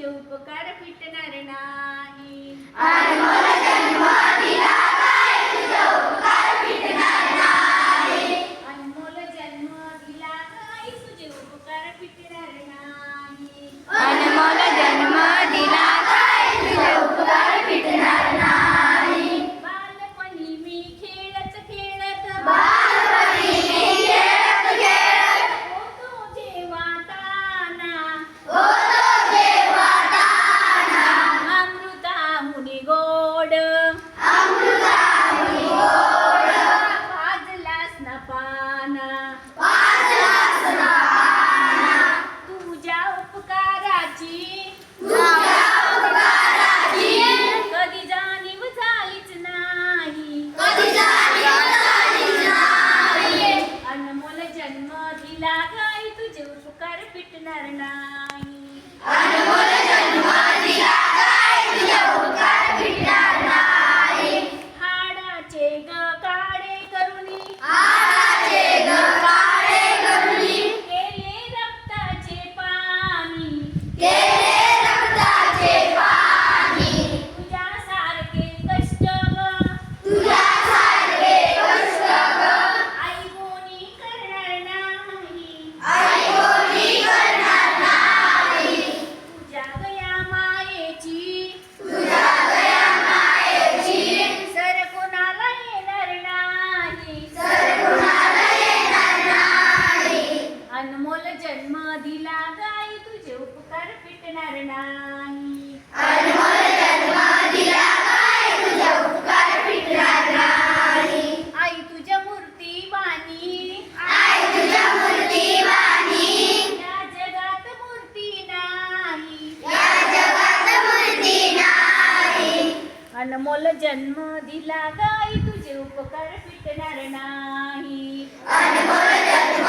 तुझे उपकार फिटणार नाही. लागाई तुझे उपकार पिटणार ना नदीला गाई तुझे उपकार फिटणार नाही. दिला गाई तुझे उपकार फिटणार आई तुझ्या मूर्ती वाणी जगात मूर्ती नाही. अनमोल जन्म दिला गाई तुझे उपकार फिटणार नाही. अनमोल जन्म